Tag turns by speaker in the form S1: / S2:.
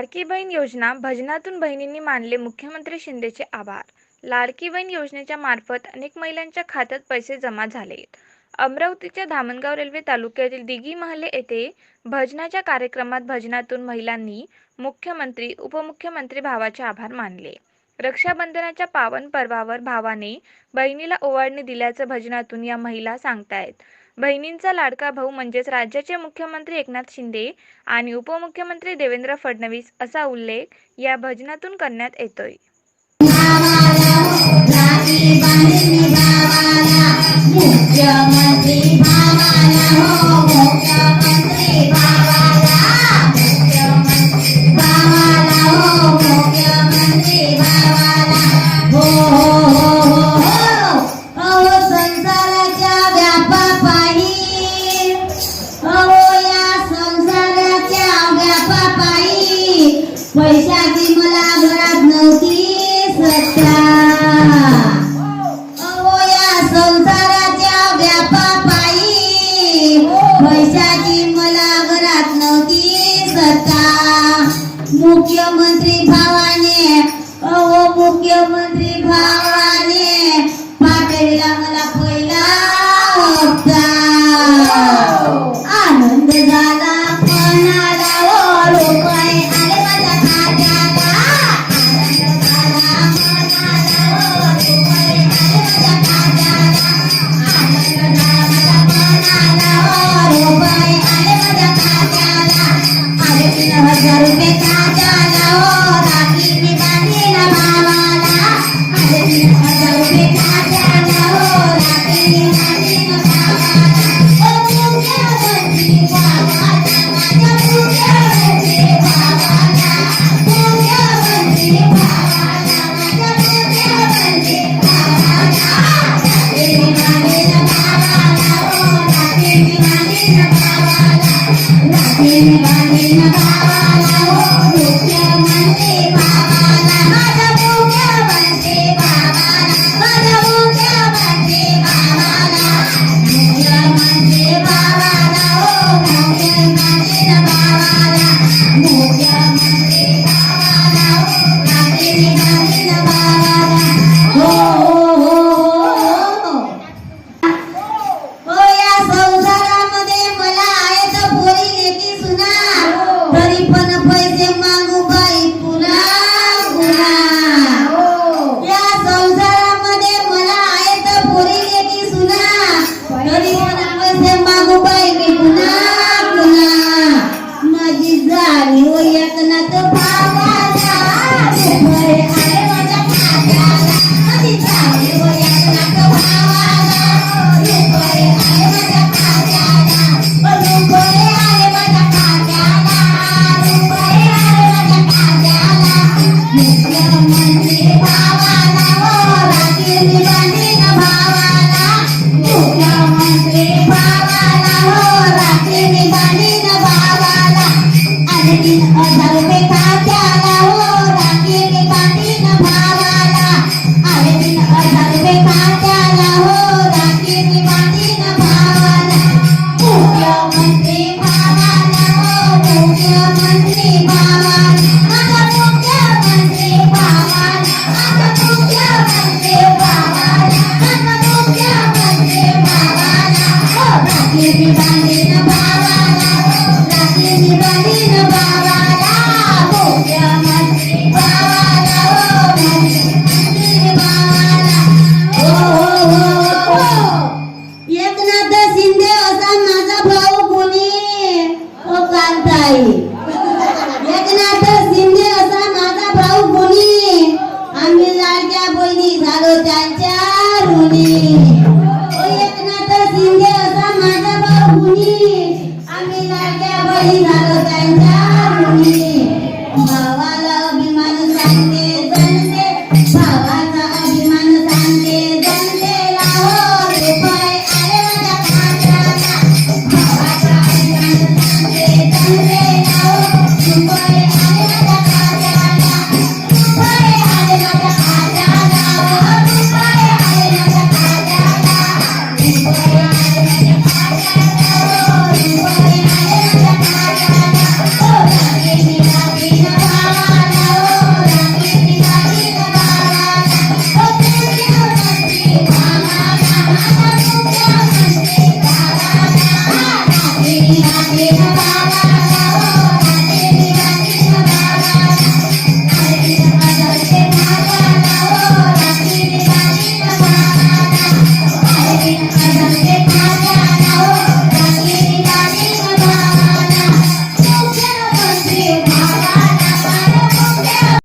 S1: लाडकी बहीण योजना भजनातून बहिणींनी मानले मुख्यमंत्री शिंदेचे आभार. लाडकी बहीण योजनेच्या मार्फत अनेक महिलांच्या खात्यात पैसे जमा झाले अमरावतीच्या धामणगाव रेल्वे तालुक्यातील दिघी महले येथे भजनाच्या कार्यक्रमात भजनातून महिलांनी मुख्यमंत्री उपमुख्यमंत्री भावाचे आभार मानले. रक्षाबंधनाच्या पावन पर्वावर भावाने बहिणीला ओवाळणी दिल्याचं भजनातून या महिला सांगतायत. बहिणींचा लाडका भाऊ म्हणजेच राज्याचे मुख्यमंत्री एकनाथ शिंदे आणि उपमुख्यमंत्री देवेंद्र फडणवीस असा उल्लेख या भजनातून करण्यात येतोय.
S2: मुख्यमंत्री મુખ્યમંત્રી ભાવાને કહો મુખ્યમંત્રી ભાવા aí. मेरा